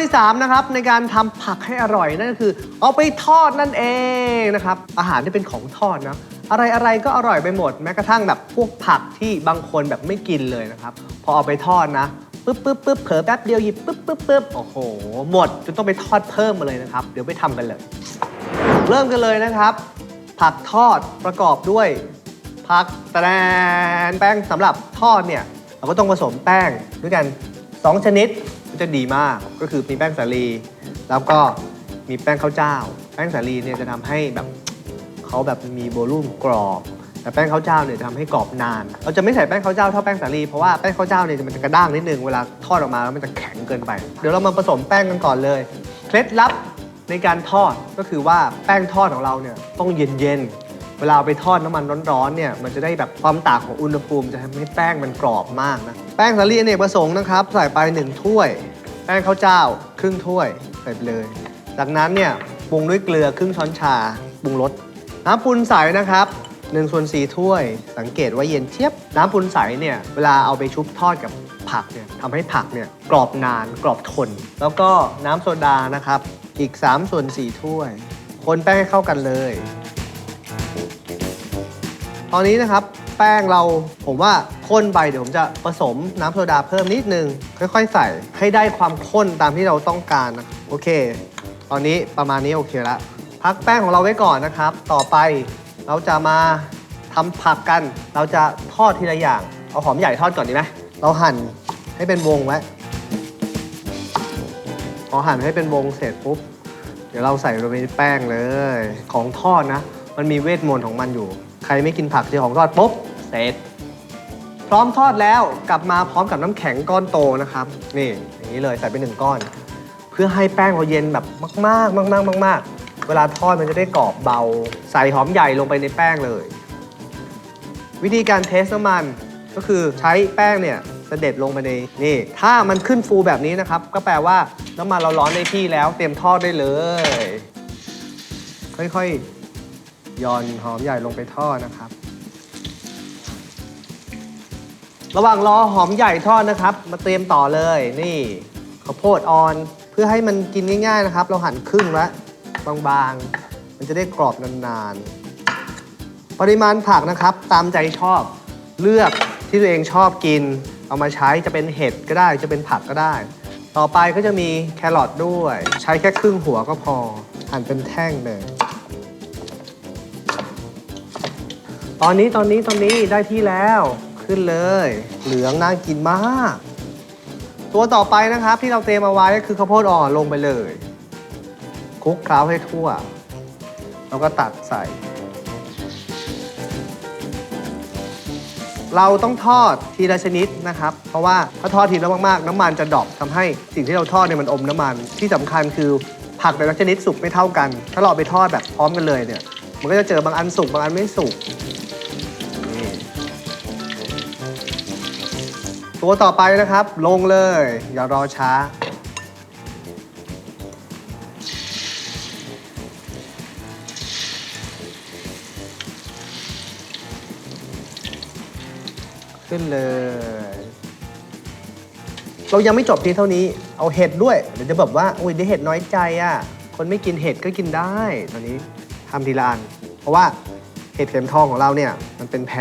ที่ 3 นะครับ ในการทำผักให้อร่อยนั่นก็คือ เอาไปทอดนั่นเองนะครับ อาหารที่เป็นของทอดนะอะไรอะไรก็อร่อยไปหมด แม้กระทั่งแบบพวกผักที่บางคนแบบไม่กินเลยนะครับ พอเอาไปทอดนะปึ๊บปึ๊บปึ๊บเผลอแป๊บเดียวหยิบปึ๊บปึ๊บปึ๊บโอ้โห หมดจนต้องไปทอดเพิ่มมาเลยนะครับ เดี๋ยวไปทำกันเลย เริ่มกันเลยนะครับ ผักทอดประกอบด้วยผักแตนแป้งสำหรับทอดเนี่ยเราก็ต้องผสมแป้งด้วยกัน 2 ชนิด จะดีมากก็คือมีแป้งสาลี แล้วก็มีแป้งข้าวเจ้า แป้งสาลีเนี่ยจะทำให้แบบเขาแบบมีโวลูมกรอบ แต่แป้งข้าวเจ้าเนี่ยจะทำให้กรอบนาน เราจะไม่ใส่แป้งข้าวเจ้าเท่าแป้งสาลีเพราะว่าแป้งข้าวเจ้าเนี่ยมันจะกระด้างนิดนึงเวลาทอดออกมาแล้วมันจะแข็งเกินไป เดี๋ยวเรามาผสมแป้งกันก่อนเลยเคล็ดลับในการทอดก็คือว่าแป้งทอดของเราเนี่ยต้องเย็นๆเวลาเอาไปทอดน้ำมันร้อนๆเนี่ยมันจะได้แบบความต่างของอุณหภูมิจะทำให้แป้งมันกรอบมากนะ แป้งสาลีอเนกประสงค์นะครับ ใส่ไป 1 ถ้วย แป้งข้าวเจ้า ครึ่งถ้วยใส่ไปเลย จากนั้นเนี่ยปรุงด้วยเกลือครึ่งช้อนชาปรุงรสน้ำปูนใสนะครับ1ส่วน4ถ้วย สังเกตว่าเย็นเชียบ น้ำปูนใสเนี่ยเวลาเอาไปชุบทอดกับผักเนี่ยทำให้ผักเนี่ยกรอบนานกรอบทน แล้วก็น้ำโซดานะครับ อีก3ส่วน4ถ้วย คนแป้งให้เข้ากันเลย ตอนนี้นะครับ แป้งเราผมว่าข้นไปเดี๋ยวผมจะผสมน้ำโซดาเพิ่มนิดนึง ค่อยๆ ใส่ให้ได้ความข้นตามที่เราต้องการนะโอเค ตอนนี้ประมาณนี้โอเคละพักแป้งของเราไว้ก่อนนะครับ ต่อไปเราจะมาทำผักกัน เราจะทอดทีละอย่าง เอาหอมใหญ่ทอดก่อนดีไหมเราหั่นให้เป็นวงไว้พอหั่นให้เป็นวงเสร็จปุ๊บ เดี๋ยวเราใส่ลงไปในแป้งเลย ของทอดนะ มันมีเวทมนต์ของมันอยู่ ใครไม่กินผักเจอของทอดปุ๊บ เสร็จพร้อมทอดแล้วกลับมาพร้อมกับน้ำแข็งก้อนโตนะครับ นี่อย่างนี้เลยใส่ไปหนึ่งก้อน เพื่อให้แป้งเราเย็นแบบมากๆมากๆมากๆ เวลาทอดมันจะได้กรอบเบา ใส่หอมใหญ่ลงไปในแป้งเลย วิธีการเทสน้ำมันก็คือใช้แป้งเนี่ยเสด็จลงไปในนี่ ถ้ามันขึ้นฟูแบบนี้นะครับ ก็แปลว่าน้ำมันเราร้อนในที่แล้วเตรียมทอดได้เลย ค่อยๆย่อนหอมใหญ่ลงไปทอดนะครับ ระหว่างรอหอมใหญ่ทอดนะครับ มาเตรียมต่อเลยนี่ข้าวโพดอ่อน เพื่อให้มันกินง่าย ๆนะครับ เราหั่นครึ่งไว้บางๆ มันจะได้กรอบนานๆ ปริมาณผักนะครับ ตามใจชอบเลือกที่ตัวเองชอบกิน เอามาใช้จะเป็นเห็ดก็ได้จะเป็นผักก็ได้ ต่อไปก็จะมีแครอทด้วย ใช้แค่ครึ่งหัวก็พอ หั่นเป็นแท่งเลยตอนนี้ตอนนี้ตอนนี้ได้ที่แล้ว ขึ้นเลย เหลืองน่ากินมาก ตัวต่อไปนะครับที่เราเตรียมเอาไว้ก็คือข้าวโพดอ่อนลงไปเลยคลุกเคล้าให้ทั่ว แล้วก็ตัดใส่ เราต้องทอดทีละชนิดนะครับ เพราะว่าถ้าทอดทีละมากๆ น้ำมันจะดรอปทำให้สิ่งที่เราทอดเนี่ยมันอมน้ำมัน ที่สำคัญคือผักแต่ละชนิดสุกไม่เท่ากัน ถ้าเราเอาไปทอดแบบพร้อมกันเลยเนี่ย มันก็จะเจอบางอันสุกบางอันไม่สุก ตัวต่อไปนะครับ ลงเลย อย่ารอช้า ขึ้นเลย เรายังไม่จบเพียงเท่านี้ เอาเห็ดด้วยเดี๋ยวจะแบบว่าอุ้ยได้เห็ดน้อยใจอะ คนไม่กินเห็ดก็กินได้ ตอนนี้ทำทีละอัน เพราะว่าเห็ดเข็มทองของเราเนี่ย มันเป็นแพร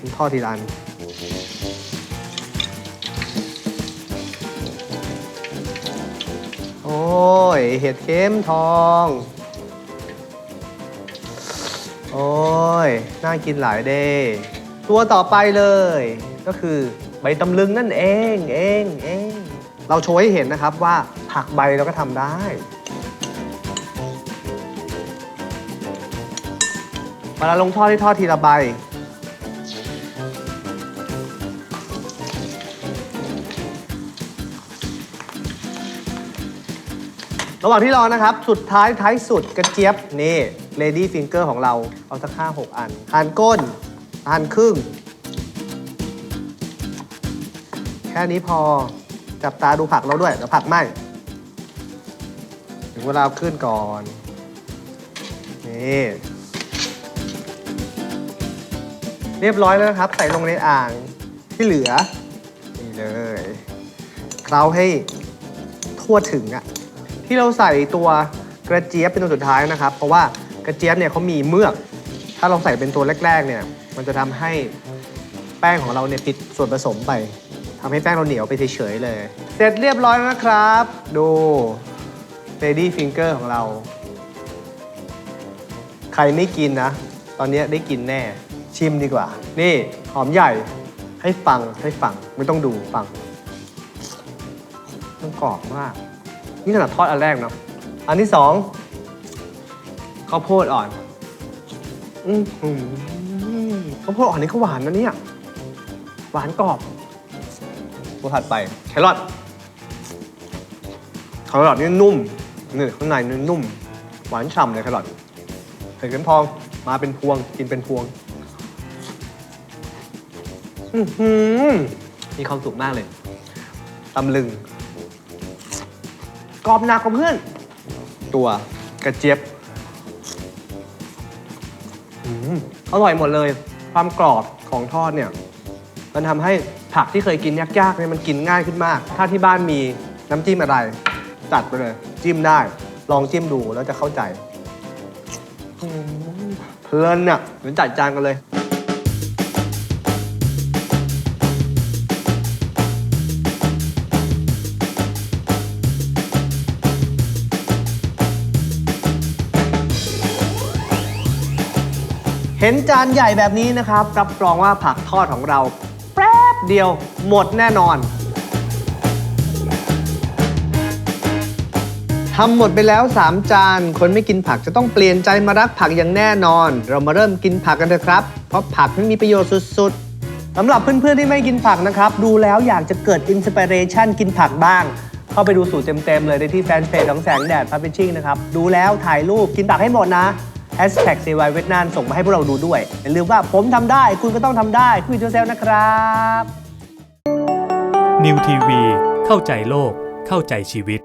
มันทอดทีละอัน ย เห็ดเข็มทอง โอ้ย น่ากินหลายเด้ตัวต่อไปเลย ก็คือใบตำลึงนั่นเองเองเองเราโชว์ให้เห็นนะครับว่าผักใบเราก็ทำได้เวลาลงทอดที่ทอดทีละใบ ระหว่างที่รอนะครับ สุดท้ายท้ายสุดกระเจี๊ยบ นี่ Lady Finger ของเรา เอาสักห้าหกอันหั่นก้นหั่นครึ่ง แค่นี้พอ จับตาดูผักเราด้วย เดี๋ยวผักไหมถึงเวลาขึ้นก่อน นี่ เรียบร้อยแล้วนะครับ ใส่ลงในอ่างที่เหลือ นี่เลยเคล้าให้ททั่วถึงอะ ที่เราใส่ตัวกระเจี๊ยบเป็นตัวสุดท้ายนะครับ เพราะว่ากระเจี๊ยบเนี่ยเขามีเมือก ถ้าเราใส่เป็นตัวแรกๆเนี่ยมันจะทำให้แป้งของเราเนี่ยผิดส่วนผสมไปทำให้แป้งเราเหนียวไปเฉยๆเลย เสร็จเรียบร้อยแล้วนะครับ ดู lady finger ของเรา ใครไม่กินนะ ตอนนี้ได้กินแน่ชิมดีกว่า นี่หอมใหญ่ให้ฟังให้ฟังไม่ต้องดูฟังมันกรอบมาก นี่ขนาดทอดอันแรกเนาะอันที่สองข้าวโพดอ่อนอือหือข้าวโพดอ่อนนี่ก็หวานนะเนี่ยหวานกรอบตัวถัดไปแครอทแครอทนี่นุ่มนี่ข้างในนี่นุ่ม หวานฉ่ำเลยแครอทเห็ดเข็มทองมาเป็นพวงกินเป็นพวงอือหือมีความสุขมากเลยตำลึง กรอบหนักกว่าเพื่อน ตัวกระเจี๊ยบอืมอร่อยหมดเลย ความกรอบของทอดเนี่ย มันทำให้ผักที่เคยกินยากๆเนี่ยมันกินง่ายขึ้นมาก ถ้าที่บ้านมีน้ำจิ้มอะไร จัดไปเลย จิ้มได้ ลองจิ้มดูแล้วจะเข้าใจอืมเพลินเนี่ยเดี๋ยวจัดจานกันเลย เห็นจานใหญ่แบบนี้นะครับ รับรองว่าผักทอดของเราแป๊บเดียวหมดแน่นอนทำหมดไปแล้ว 3 จาน คนไม่กินผักจะต้องเปลี่ยนใจมารักผักอย่างแน่นอน เรามาเริ่มกินผักกันเถอะครับ เพราะผักมันมีประโยชน์สุดๆสำหรับเพื่อนๆที่ไม่กินผักนะครับ ดูแล้วอยากจะเกิดอินสปิเรชันกินผักบ้าง เข้าไปดูสูตรเต็มๆเลยได้ที่แฟนเพจของแสงแดดพับเปชิ่งนะครับ ดูแล้วถ่ายรูปกินผักให้หมดนะ Hashtag c y เวียดนามส่งมาให้พวกเราดูด้วย อย่าลืมว่าผมทำได้ คุณก็ต้องทำได้ คุยเซลนะครับ นิวทีวีเข้าใจโลกเข้าใจชีวิต